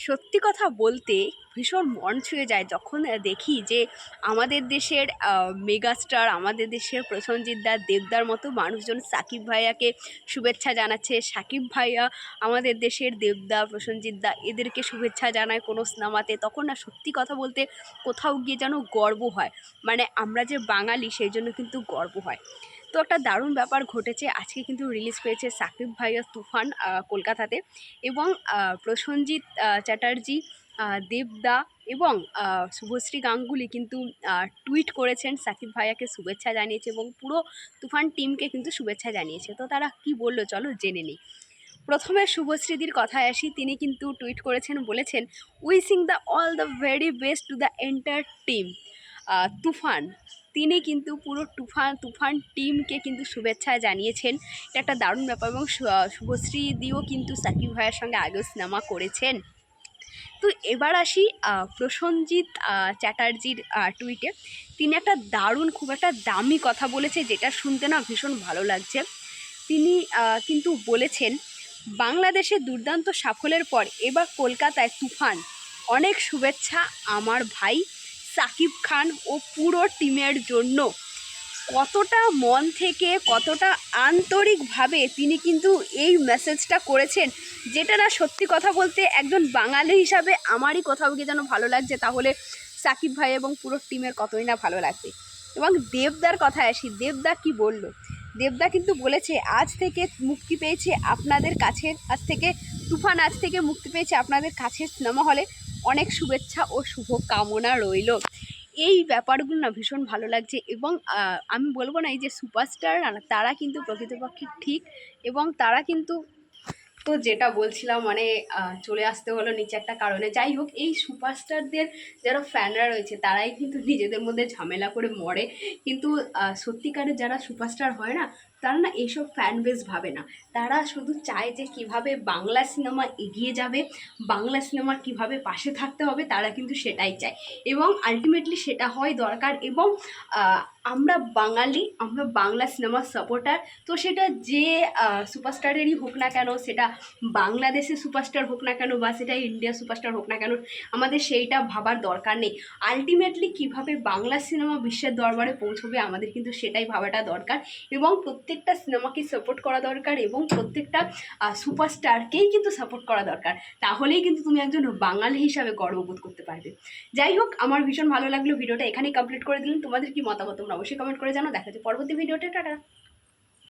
সত্যি কথা বলতে ভীষণ মন ছুঁয়ে যায় যখন দেখি যে আমাদের দেশের মেগাস্টার আমাদের দেশের প্রসেনজিৎ দা দেবদার মতো মানুষজন সাকিব ভাইয়াকে শুভেচ্ছা জানাচ্ছে। সাকিব ভাইয়া আমাদের দেশের দেবদা প্রসেনজিৎ দা এদেরকে শুভেচ্ছা জানায় কোনো সিনেমাতে। তখন না সত্যি কথা বলতে কোথাও গিয়ে যেন গর্ব হয়। মানে আমরা যে বাঙালি সেই জন্য কিন্তু গর্ব হয়। তো একটা দারুণ ব্যাপার ঘটেছে। আজকে কিন্তু রিলিজ পেয়েছে সাকিব ভাইয়া তুফান কলকাতাতে এবং আহ, চ্যাটার্জি দেবদা এবং শুভশ্রী গাঙ্গুলি কিন্তু টুইট করেছেন সাকিব ভাইয়াকে শুভেচ্ছা জানিয়েছে এবং পুরো তুফান টিমকে কিন্তু শুভেচ্ছা জানিয়েছে। তো তারা কি বলল চলো জেনে নিই। প্রথমে শুভশ্রীদির কথায় আসি, তিনি কিন্তু টুইট করেছেন, বলেছেন wishing the all the very best to the entire team Toofan, তিনি কিন্তু পুরো তুফান তুফান টিমকে কিন্তু শুভেচ্ছা জানিয়েছেন। এটা একটা দারুণ ব্যাপার এবং শুভশ্রী দিও কিন্তু সাকিব ভাইয়ের সঙ্গে আগেও সিনেমা করেছেন। তো এবার আসি আহ, প্রসেনজিৎ চ্যাটার্জির টুইটে তিনি একটা দারুণ খুব একটা দামি কথা বলেছে যেটা শুনতে না ভীষণ ভালো লাগছে। তিনি কিন্তু বলেছেন বাংলাদেশে দুর্দান্ত সাফল্যের পর এবার কলকাতায় তুফান। অনেক শুভেচ্ছা আমার ভাই সাকিব খান ও পুরো টিমের জন্য। কতটা মন থেকে, কতটা আন্তরিকভাবে তিনি কিন্তু এই মেসেজটা করেছেন, যেটা না সত্যি কথা বলতে একজন বাঙালি হিসাবে আমারই কোথাও গিয়ে যেন ভালো লাগছে। তাহলে সাকিব ভাই এবং পুরো টিমের কতই না ভালো লাগবে। এবং দেবদার কথায় আসি, দেবদা কি বলল? দেবদা কিন্তু বলেছে, আজ থেকে মুক্তি পেয়েছে আপনাদের কাছে আজ থেকে তুফান, আজ থেকে মুক্তি পেয়েছে আপনাদের কাছে সিনেমা হলে অনেক শুভেচ্ছা ও শুভ কামনা রইল। এই ব্যাপারগুলো না ভীষণ ভালো লাগছে এবং আমি বলব না এই যে সুপারস্টার না তারা কিন্তু প্রকৃতপক্ষে ঠিক এবং তারা কিন্তু তো যেটা বলছিলাম মানে চলে আসতে হলো নিচে একটা কারণে। যাই হোক, এই সুপারস্টারদের যারা ফ্যানরা রয়েছে, তারাই কিন্তু নিজেদের মধ্যে ঝামেলা করে মরে। কিন্তু সত্যিকারের যারা সুপারস্টার হয় না তারা না এইসব ফ্যান বেস ভাবে না। তারা শুধু চায় যে কীভাবে বাংলা সিনেমা এগিয়ে যাবে, বাংলা সিনেমার কীভাবে পাশে থাকতে হবে, তারা কিন্তু সেটাই চায়। এবং আলটিমেটলি সেটা হয় দরকার এবং আমরা বাঙালি, আমরা বাংলা সিনেমার সাপোর্টার তো সেটা যে সুপারস্টারেরই হোক না কেন, সেটা বাংলাদেশের সুপারস্টার হোক না কেন বা সেটা ইন্ডিয়া সুপারস্টার হোক না কেন, আমাদের সেইটা ভাবার দরকার নেই। আলটিমেটলি কীভাবে বাংলা সিনেমা বিশ্বের দরবারে পৌঁছবে, আমাদের কিন্তু সেটাই ভাবাটা দরকার এবং প্রত্যেকটা সিনেমাকে সাপোর্ট করা দরকার এবং প্রত্যেকটা সুপারস্টারকেই কিন্তু সাপোর্ট করা দরকার। তাহলেই কিন্তু তুমি একজন বাঙালি হিসাবে গর্ববোধ করতে পারবে। যাই হোক, আমার ভীষণ ভালো লাগল ভিডিওটা এখানেই কমপ্লিট করে দিলাম। তোমাদের কি মতামত তোমরা অবশ্যই কমেন্ট করে জানো দেখা যাচ্ছে পরবর্তী ভিডিওটা টাটা!